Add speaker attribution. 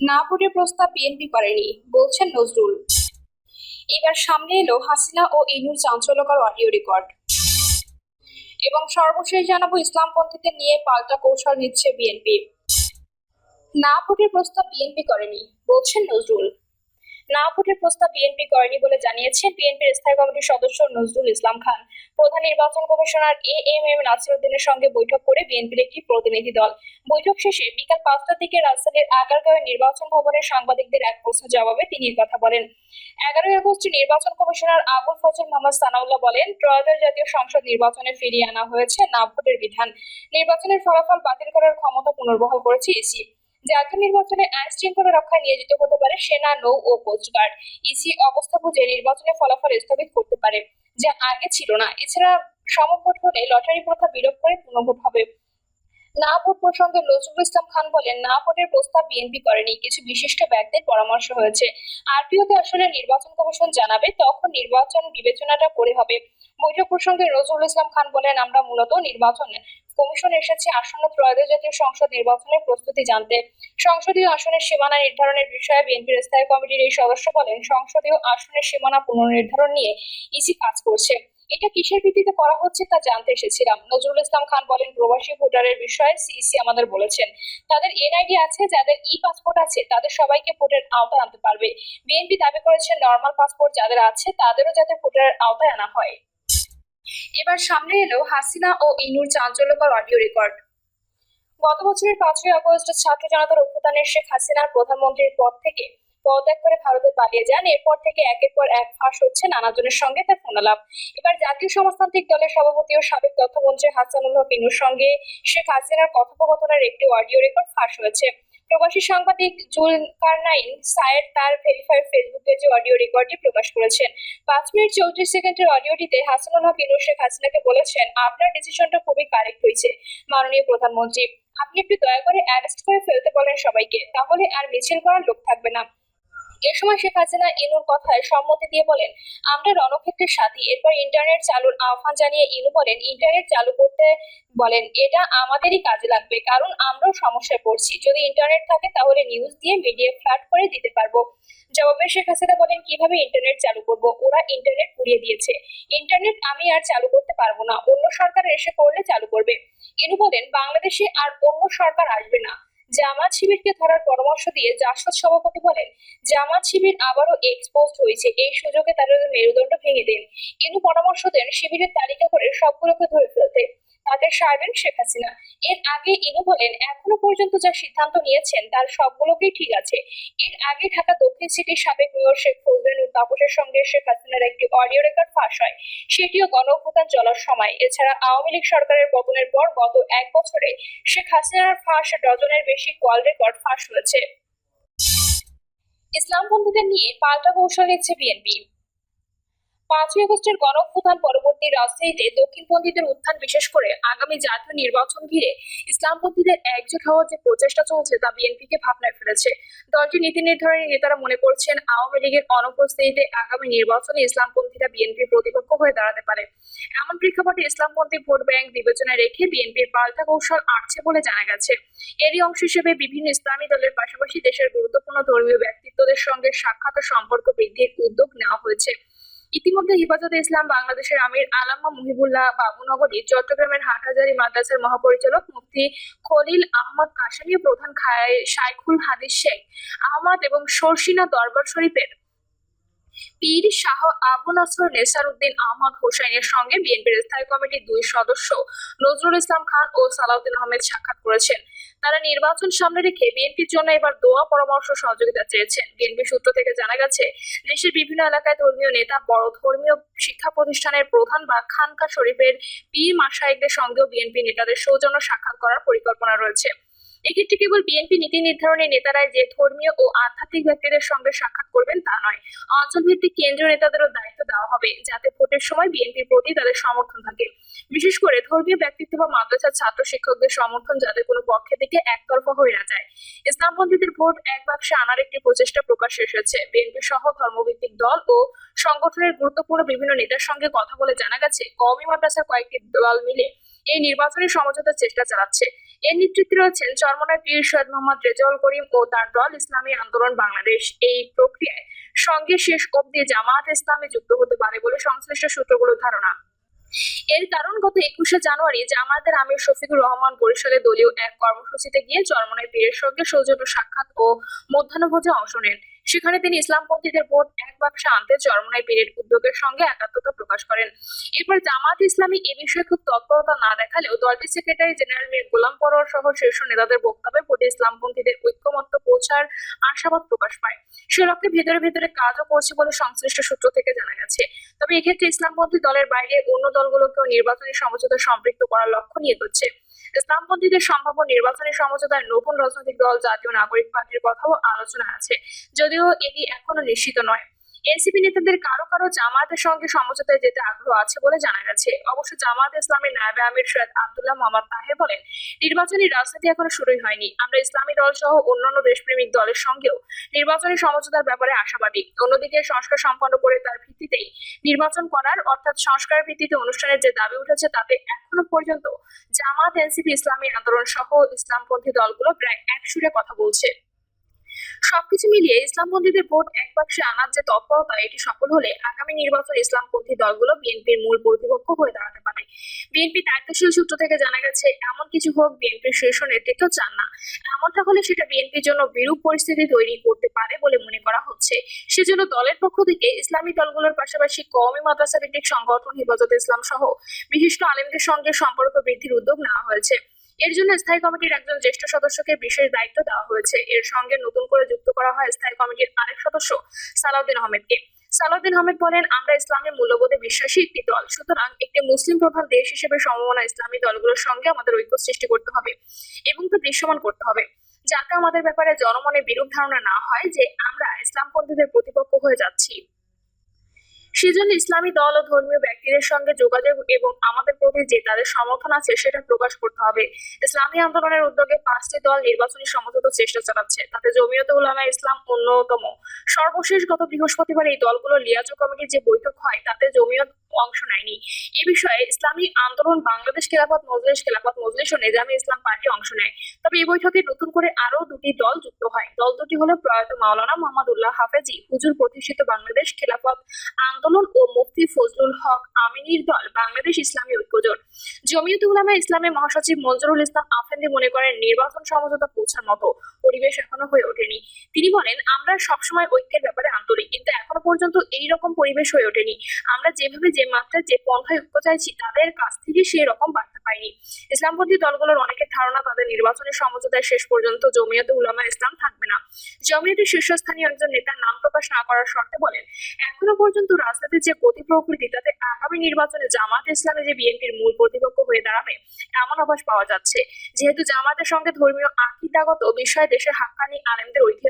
Speaker 1: না ভোটের প্রস্তাব বিএনপি করেনি, বলছেন নজরুল। এবার সামনে এলো হাসিনা ও ইনুর চাঞ্চল্যকর অডিও রেকর্ড। এবং সর্বশেষ জানাব ইসলামপন্থীদের নিয়ে পাল্টা কৌশল নিচ্ছে বিএনপি। না ভোটের প্রস্তাব বিএনপি করেনি, বলছেন নজরুল। না ভোটের প্রস্তাব বিএনপি করেনি বলে জানিয়েছেন বিএনপির স্থায়ী কমিটির সদস্য নজরুল ইসলাম খান। প্রধান নির্বাচন কমিশনার এ এম এম নাসিরুদ্দিনের সঙ্গে বৈঠক করে বিএনপির একটি প্রতিনিধি দল। বৈঠক শেষে বিকাল পাঁচটার দিকে রাজধানীর আগারগাঁওয়ের নির্বাচন ভবনে সাংবাদিকদের এক প্রশ্নের জবাবে তিনি কথা বলেন। এগারোই আগস্ট নির্বাচন কমিশনার আবুল ফজল মোহাম্মদ সানাউল্লাহ বলেন, ত্রয়োদশ জাতীয় সংসদ নির্বাচনে ফিরিয়ে আনা হয়েছে না ভোটের বিধান। নির্বাচনের ফলাফল বাতিল করার ক্ষমতা পুনর্বহাল করেছে ইসি জাতীয় নির্বাচনে আইন শৃঙ্খলা রক্ষায় নিয়োজিত হতে পারে সেনা, নৌ ও কোস্টগার্ড ইসি অবস্থা বুঝে নির্বাচনের ফলাফল স্থগিত করতে পারে, যা আগে ছিল না। এছাড়া সমভোট হলে লটারি প্রথা বিলোপ করে পুনঃভোট হবে। না ভোট প্রসঙ্গে নজরুল ইসলাম খান বলেন, না ভোটের প্রস্তাব বিএনপি করেনি। কিছু বিশিষ্ট ব্যক্তির পরামর্শ হয়েছে। আরপিওতে আসলে নির্বাচন কমিশন জানাবে তখন নির্বাচন বিবেচনাটা করে হবে। বৈঠক প্রসঙ্গে নজরুল ইসলাম খান বলেন, আমরা মূলত নির্বাচন কমিশন এসেছে আসন্ন ত্রয়োদশ জাতীয় সংসদ নির্বাচনের প্রস্তুতি জানতে। সংসদীয় আসনের সীমানা নির্ধারণের বিষয়ে বিএনপির স্থায়ী কমিটির এই সদস্য বলেন, সংসদীয় আসনের সীমানা পুনর্নির্ধারণ নিয়ে ইসি কাজ করছে। এটা কিসের ভিত্তিতে করা হচ্ছে তা জানতে এসেছিলাম। নজরুল ইসলাম খান বলেন, প্রবাসী ভোটারের বিষয়ে সিইসি আমাদের বলেছেন। তাদের এনআইডি আছে, যাদের ই পাসপোর্ট আছে, তাদের সবাইকে ভোটের আওতায় আনতে পারবে। বিএনপি দাবি করেছে, নর্মাল পাসপোর্ট যাদের আছে, তাদেরও যাতে ভোটের আওতায় আনা হয়। এবার সামনে এলো হাসিনা ও ইনুর চাঞ্চল্যকর অডিও রেকর্ড গত বছরের পাঁচই আগস্ট ছাত্র জনতার অভ্যুত্থানের শেখ হাসিনার প্রধানমন্ত্রীর পদ থেকে পদত্যাগ করে ভারতে পালিয়ে যান। এরপর থেকে একের পর এক ফাঁস হচ্ছে নানাজনের সঙ্গে তার ফোনালাপ। এবার জাতীয় সমাজতান্ত্রিক দলের সভাপতি ও সাবেক তথ্যমন্ত্রী হাসানুল হক ইনুর সঙ্গে শেখ হাসিনার কথোপকথনের একটি অডিও রেকর্ড ফাঁস হয়েছে। প্রবাসী সাংবাদিক জুল কারনাইন সায়ের তার ভেরিফাইড ফেসবুক পেজে অডিও রেকর্ডটি প্রকাশ করেছেন। পাঁচ মিনিট চৌত্রিশ সেকেন্ডের অডিওটিতে হাসানুল হক ইনু শেখ হাসিনাকে বলেছেন, আপনার ডিসিশনটা খুবই কারেক্ট হয়েছে। মাননীয় প্রধানমন্ত্রী, আপনি একটু দয়া করে অ্যারেস্ট করে ফেলতে বলেন সবাইকে, তাহলে আর মিছিল করার লোক থাকবে না। এ সময় শেখ হাসিনা ইনুর কথায় সম্মতি দিয়ে বলেন, আমরা রণক্ষেত্রের সাথী। এরপর ইন্টারনেট চালুর আহ্বান জানিয়ে ইনু বলেন, ইন্টারনেট চালু করতে বলেন, এটা আমাদেরই কাজে লাগবে, কারণ আমরাও সমস্যায় পড়ছি। যদি ইন্টারনেট থাকে তাহলে নিউজ দিয়ে মিডিয়া ফ্ল্যাট করে দিতে পারব। জবাবে শেখ হাসিনা বলেন, কীভাবে ইন্টারনেট চালু করব? ওরা ইন্টারনেট পুড়িয়ে দিয়েছে। ইন্টারনেট আমি আর চালু করতে পারব না। অন্য সরকার এসে করলে চালু করবে। ইনু বলেন, বাংলাদেশে আর অন্য সরকার আসবে না। জামাত শিবিরকে ধরার পরামর্শ দিয়ে জাসদ সভাপতি বলেন, জামাত শিবির আবারও এক্সপোজ হয়েছে। এই সুযোগে তারা মেরুদণ্ড ভেঙে দেন। ইনু পরামর্শ দেন শিবিরের তালিকা করে সবগুলোকে ধরে ফেলতে। তাদের সারবেন শেখ হাসিনা। এর আগে ইনু বলেন, এখনও পর্যন্ত যা সিদ্ধান্ত নিয়েছেন তার সবগুলোকেই ঠিক আছে। এর আগে ঢাকা দক্ষিণ সিটির সাবেক মেয়র শেখ ফজলানুর তাপসের সঙ্গে শেখ হাসিনার একটি অডিও রেকর্ড ফাঁস হয়। সেটিও গণঅভ্যুত্থান চলার সময়। এছাড়া আওয়ামী লীগ সরকারের পতনের পর গত এক বছরে শেখ হাসিনার ফাঁস ডজনের বেশি কল রেকর্ড ফাঁস হয়েছে। ইসলাম ইসলামপন্থীদের নিয়ে পাল্টা কৌশল নিচ্ছে বিএনপি। পাঁচই আগস্টের গণঅভ্যুত্থান পরবর্তী রাজনীতিতে দক্ষিণপন্থীদের উত্থান, বিশেষ করে আগামী জাতীয় নির্বাচন ঘিরে ইসলামপন্থীদের একজোট হওয়ার যে প্রচেষ্টা চলছে তা বিএনপিকে ভাবনায় ফেলেছে। দলটির নীতি নির্ধারণী নেতারা মনে করছেন, আওয়ামী লীগের অনুপস্থিতিতে আগামী নির্বাচনে ইসলামপন্থীরা বিএনপির প্রতিপক্ষ হয়ে দাঁড়াতে পারে। এমন প্রেক্ষাপটে ইসলামপন্থী ভোট ব্যাংক বিবেচনায় রেখে বিএনপির পাল্টা কৌশল আটছে বলে জানা গেছে। এরই অংশ হিসেবে বিভিন্ন ইসলামী দলের পাশাপাশি দেশের গুরুত্বপূর্ণ ধর্মীয় ব্যক্তিত্বদের সঙ্গে সাক্ষাৎ সম্পর্ক বৃদ্ধির উদ্যোগ নেওয়া হয়েছে। ইতিমধ্যে হিফাজতে ইসলাম বাংলাদেশের আমির আলামা মুহিবুল্লাহ বাবুনগরী চট্টগ্রামের হাটহাজারী মাদ্রাসার মহাপরিচালক মুফতি খলিল আহমদ কাশামি প্রধান খায় শাইখুল হাদিস শেখ। আহমদ এবং শর্ষিনা দরবার শরীফের পীর শাহ আবু নসর নেসার উদ্দিন আহমদ হোসাইনের সঙ্গে বিএনপির স্থায়ী কমিটির দুই সদস্য নজরুল ইসলাম খান ও সালাউদ্দিন আহমেদ সাক্ষাৎ করেছেন। তারা নির্বাচন সামনে রেখে বিএনপির জন্য এবার দোয়া, পরামর্শ, সহযোগিতা চেয়েছেন। বিএনপি সূত্র থেকে জানা গেছে, দেশের বিভিন্ন এলাকায় ধর্মীয় নেতা, বড় ধর্মীয় শিক্ষা প্রতিষ্ঠানের প্রধান বা খানকা শরীফের পীর মাসায়েকদের সঙ্গেও বিএনপি নেতাদের সৌজন্য সাক্ষাৎ করার পরিকল্পনা রয়েছে। এক্ষেত্রে কেবল বিএনপি নীতি নির্ধারণী নেতারাই যে ধর্মীয় ও আধ্যাত্মিক ব্যক্তিদের সঙ্গে সাক্ষাৎ করবেন তা নয় অঞ্চল ভিত্তিক কেন্দ্রীয় নেতাদেরও দায়িত্ব দেওয়া হবে যাতে ভোটের সময় বিএনপির প্রতি তাদের সমর্থন থাকে। বিশেষ করে ধর্মীয় ব্যক্তিত্ব বা মাদ্রাসার ছাত্র শিক্ষকদের সমর্থন যাতে কোনো পক্ষে থেকে একতরফা হয়ে না যায়। ইসলামপন্থীদের ভোট এক বাক্সে আনার একটি প্রচেষ্টা প্রকাশ্যে এসেছে। বিএনপি সহ ধর্মভিত্তিক দল ও সংগঠনের গুরুত্বপূর্ণ বিভিন্ন নেতার সঙ্গে কথা বলে জানা গেছে, কওমি মাদ্রাসার কয়েকটি দল মিলে এই নির্বাচনী সমঝোতার চেষ্টা চালাচ্ছে। এর নেতৃত্বে রয়েছেন চরমনায় পীর সৈয়দ মোহাম্মদ রেজাউল করিম ও তার দল ইসলামী আন্দোলন বাংলাদেশ। এই প্রক্রিয়ায় সঙ্গে শেষ অবধি জামায়াত ইসলামে যুক্ত হতে পারে বলে সংশ্লিষ্ট সূত্রগুলোর ধারণা। এর কারণ, গত একুশে জানুয়ারি জামায়াতের আমির শফিকুর রহমান বরিশালে দলীয় এক কর্মসূচিতে গিয়ে চরমনায় পীরের সঙ্গে সৌজন্য সাক্ষাৎ ও মধ্যাহ্নভোজে অংশ নেন। সেখানে তিনি ইসলামপন্থীদের ভোট এক বাক্সে আনতে চরমনায় পীরের উদ্যোগের সঙ্গে একাত্মতা প্রকাশ করেন। এরপর জামায়াত ইসলামী এ বিষয়ে খুব তৎপরতা না দেখালেও দলটির সেক্রেটারি জেনারেল মীর গোলাম পরোয়ার সহ শীর্ষ নেতাদের বক্তব্যে ভোটে ইসলামপন্থীদের ঐক্যমত্য পৌঁছার আশাবাদ প্রকাশ পায়। সে লক্ষ্যে ভেতরে ভেতরে কাজও করছে বলে সংশ্লিষ্ট সূত্র থেকে জানা গেছে। তবে এক্ষেত্রে ইসলামপন্থী দলের বাইরে অন্য দলগুলোকেও নির্বাচনী সমঝোতায় সম্পৃক্ত করার লক্ষ্য নিয়ে এগোচ্ছে ইসলামপন্থীদের সম্ভাব্য নির্বাচনী সমঝোতায় নতুন রাজনৈতিক দল, জাতীয় নাগরিক পার্টির কথাও আলোচনা আছে, যদিও এটি এখনও নিশ্চিত নয়। এনসিপি নেতাদের কারও কারও জামায়াতের সঙ্গে সমঝোতায় যেতে আগ্রহ আছে বলে জানা গেছে। অবশ্য জামায়াত ইসলামের নায়েবে আমির সৈয়দ আব্দুল্লাহ মোহাম্মদ তাহের বলেন, নির্বাচনী রাজনীতি এখনও শুরুই হয়নি। আমরা ইসলামী দল সহ অন্যান্য দেশপ্রেমিক দলের সঙ্গেও নির্বাচনী সমঝোতার ব্যাপারে আশাবাদী। অন্যদিকে সংস্কার সম্পন্ন করে তার ভিত্তিতেই নির্বাচন করার অর্থাৎ সংস্কার ভিত্তিতে অনুষ্ঠানের যে দাবি উঠেছে তাতে এখনও পর্যন্ত জামাত এনসিপি, ইসলামী আন্দোলন সহ ইসলামপন্থী দলগুলো প্রায় এক সুরে কথা বলছে। সবকিছু মিলিয়ে ইসলামপন্থীদের ভোট এক বাক্সে আনার যে তৎপরতা, এটি সফল হলে আগামী নির্বাচন ইসলামপন্থী দলগুলো বিএনপির মূল প্রতিপক্ষ হয়ে দাঁড়াতে পারে। বিএনপি দায়িত্বশীল সূত্র থেকে জানা গেছে, এমন কিছু হোক বিএনপির শীর্ষ নেতৃত্ব চান না। এমনটা হলে সেটা বিএনপির জন্য বিরূপ পরিস্থিতি তৈরি করতে পারে বলে মনে করা হচ্ছে। সেজন্য দলের পক্ষ থেকে ইসলামী দলগুলোর পাশাপাশি কওমি মাদ্রাসা ভিত্তিক সংগঠন, হেফাজত ইসলাম সহ বিশিষ্ট আলেমদের সঙ্গে সম্পর্ক বৃদ্ধির উদ্যোগ নেওয়া হয়েছে। এর জন্য স্থায়ী কমিটির একজন জ্যেষ্ঠ সদস্যকে বিশেষ দায়িত্ব দেওয়া হয়েছে। এর সঙ্গে নতুন করে যুক্ত করা হয় স্থায়ী কমিটির আরেক সদস্য, সালাউদ্দিন আহমেদকে। সালাউদ্দিন আহমেদ বলেন, আমরা ইসলামের মূল্যবোধে বিশ্বাসী একটি দল। সুতরাং একটি মুসলিম প্রধান দেশ হিসেবে সমমনা ইসলামী দলগুলোর সঙ্গে আমাদের ঐক্য সৃষ্টি করতে হবে এবং তা দৃশ্যমান করতে হবে। যাতে আমাদের ব্যাপারে জনমনে বিরূপ ধারণা না হয় যে আমরা ইসলামপন্থীদের প্রতিপক্ষ হয়ে যাচ্ছি। সেজন্য ইসলামী দল ও ধর্মীয় ব্যক্তিদের সঙ্গে যোগাযোগ এবং আমাদের প্রতি যে তাদের সমর্থন আছে সেটা প্রকাশ করতে হবে। ইসলামী আন্দোলনের উদ্যোগে পাঁচটি দল নির্বাচনী সমঝোতার চেষ্টা চালাচ্ছে। তাতে জমিয়ত উলামা ইসলাম অন্যতম। সর্বশেষ গত বৃহস্পতিবার এই দলগুলো লিয়াজো কমিটির যে বৈঠক হয়, তাতে জমিয়ত অংশ নেয়নি। এ বিষয়ে ইসলামী আন্দোলন বাংলাদেশ খেলাফত মজলিস খেলাফত মজলিস ও নেজামে ইসলাম পার্টি অংশ নেয়। তবে এই বৈঠকে নতুন করে আরও দুটি দল যুক্ত হয়। দল দুটি হলো প্রয়াত মাওলানা মোহাম্মদ উল্লাহ হাফেজি। হুজুর প্রতিষ্ঠিত বাংলাদেশ খেলাফত আন্দোলন ও মুফতি ফজলুল হক আমিনীর দল বাংলাদেশ ইসলামী ঐক্যজোট। জমিয়ত উলামা ইসলামের মহাসচিব মঞ্জুরুল ইসলাম আফেন্দি মনে করেন, নির্বাচন সমঝোতা পৌঁছার মতো পরিবেশ এখনও হয়ে ওঠেনি। তিনি বলেন, আমরা সবসময় ঐক্যের ব্যাপারে আন্তরিক, কিন্তু এখনও পর্যন্ত এই রকম পরিবেশ হয়ে ওঠেনি। আমরা যেভাবে যে মাত্রায়, যে পন্থায় ঐক্য চাইছি, তাদের কাছ থেকে সেই রকম বার্তা পাইনি। ইসলামপন্থী দলগুলোর অনেকের ধারণা, তাদের নির্বাচনের সমঝোতায় শেষ পর্যন্ত জমিয়তে উলামা ইসলাম থাকবে না। জমিয়তের শীর্ষস্থানীয় একজন নেতার নাম প্রকাশ না করার শর্তে বলেন, এখনও পর্যন্ত রাজনীতির যে গতি প্রকৃতি তাতে আগামী নির্বাচনে জামাত ইসলামে যে বিএনপির মূল প্রতিপক্ষ হয়ে দাঁড়াবে, এমন আভাস পাওয়া যাচ্ছে। যেহেতু জামাতের সঙ্গে ধর্মীয় আকিদাগত বিষয়ে দেশের হাক্কানি আলেমদের ঐতিহাসিক